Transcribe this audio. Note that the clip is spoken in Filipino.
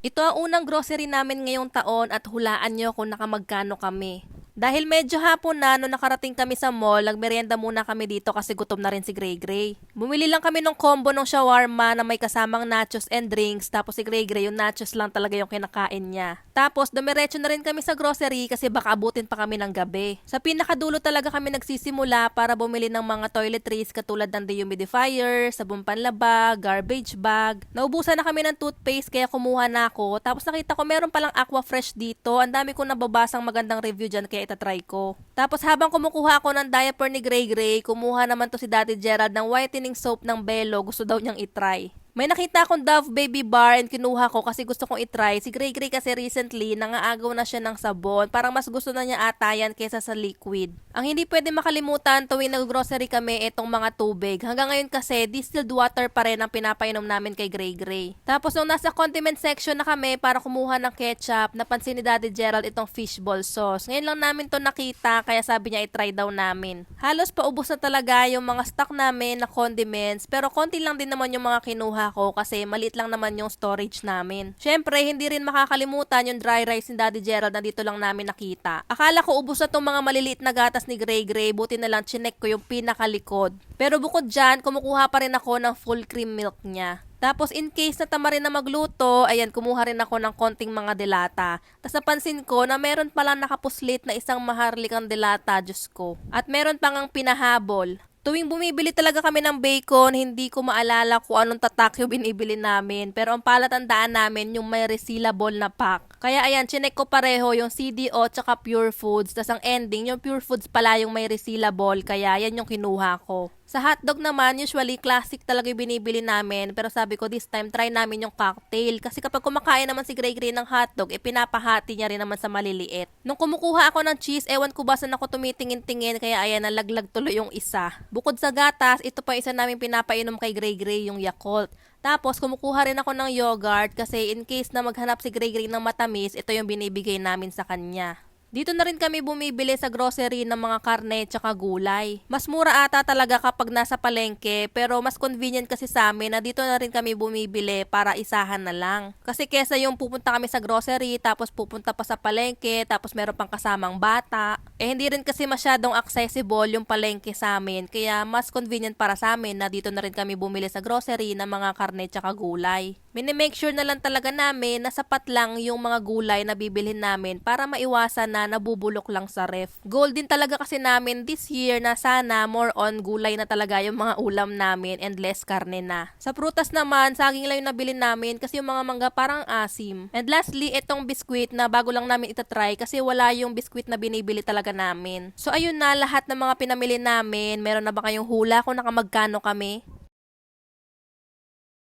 Ito ang unang grocery namin ngayong taon at hulaan nyo kung nakamagkano kami. Dahil medyo hapon na, nung nakarating kami sa mall, nagmerienda muna kami dito kasi gutom na rin si Gray Gray. Bumili lang kami ng combo ng shawarma na may kasamang nachos and drinks, tapos si Gray Gray yung nachos lang talaga yung kinakain niya. Tapos dumiretso na rin kami sa grocery kasi baka abutin pa kami ng gabi. Sa pinakadulo talaga kami nagsisimula para bumili ng mga toiletries katulad ng dehumidifier, sabong panlaba, garbage bag. Naubusan na kami ng toothpaste kaya kumuha na ako. Tapos nakita ko meron palang aqua fresh dito. Ang dami kong nababasang magandang review dyan kaya itatry ko. Tapos habang kumukuha ako ng diaper ni Gray Gray, kumuha naman to si Daddy Gerald ng whitening soap ng Belo. Gusto daw niyang itry. May nakita akong Dove Baby Bar and kinuha ko kasi gusto kong itry. Si Gray Gray kasi recently, nangaagaw na siya ng sabon. Parang mas gusto na niya ata yan kesa sa liquid. Ang hindi pwede makalimutan tuwing nag-grocery kami itong mga tubig. Hanggang ngayon kasi, distilled water pa rin ang pinapainom namin kay Gray Gray. Tapos nung nasa condiment section na kami para kumuha ng ketchup, napansin ni Daddy Gerald itong fishball sauce. Ngayon lang namin to nakita kaya sabi niya itry daw namin. Halos paubos na talaga yung mga stock namin na condiments pero konti lang din naman yung mga kinuha ko kasi maliit lang naman yung storage namin. Syempre, hindi rin makakalimutan yung dry rice ni Daddy Gerald na dito lang namin nakita. Akala ko ubos na tong mga maliliit na gatas ni Gray Gray, buti na lang chinek ko yung pinakalikod. Pero bukod dyan, kumukuha pa rin ako ng full cream milk niya. Tapos in case na tama rin na magluto, ayan, kumuha rin ako ng konting mga delata. Tapos napansin ko na meron pala nakapuslit na isang maharlikang delata, Diyos ko. At meron pang ang pinahabol. Tuwing bumibili talaga kami ng bacon, hindi ko maalala kung anong tatak yung binibili namin. Pero ang palatandaan namin yung may resealable na pack. Kaya ayan, chinek ko pareho yung CDO tsaka Pure Foods. Tapos ang ending, yung Pure Foods pala yung may resealable. Kaya yan yung kinuha ko. Sa hotdog naman, usually classic talaga yung binibili namin. Pero sabi ko this time, try namin yung cocktail. Kasi kapag kumakain naman si Gray Gray ng hotdog, eh niya rin naman sa maliliit. Nung kumukuha ako ng cheese, ewan ko ba saan ako tumitingin-tingin, kaya ayan, nalaglag tuloy yung isa. Bukod sa gatas, ito pa isa namin pinapainom kay Gray Gray, yung Yakult. Tapos, kumukuha rin ako ng yogurt kasi in case na maghanap si Gray Gray ng matamis, ito yung binibigay namin sa kanya. Dito na rin kami bumibili sa grocery ng mga karne tsaka gulay. Mas mura ata talaga kapag nasa palengke pero mas convenient kasi sa amin na dito na rin kami bumibili para isahan na lang. Kasi kesa yung pupunta kami sa grocery tapos pupunta pa sa palengke tapos meron pang kasamang bata. Eh hindi rin kasi masyadong accessible yung palengke sa amin kaya mas convenient para sa amin na dito na rin kami bumili sa grocery ng mga karne tsaka gulay. Minimake sure na lang talaga namin na sapat lang yung mga gulay na bibilhin namin para maiwasan na nabubulok lang sa ref. Goal din talaga kasi namin this year na sana more on gulay na talaga yung mga ulam namin and less karne na. Sa prutas naman, saging lang yung nabili namin kasi yung mga mangga parang asim. And lastly, itong biskwit na bago lang namin itatry kasi wala yung biskwit na binibili talaga namin. So ayun na lahat ng mga pinamili namin. Meron na ba kayong hula kung nakamagkano kami?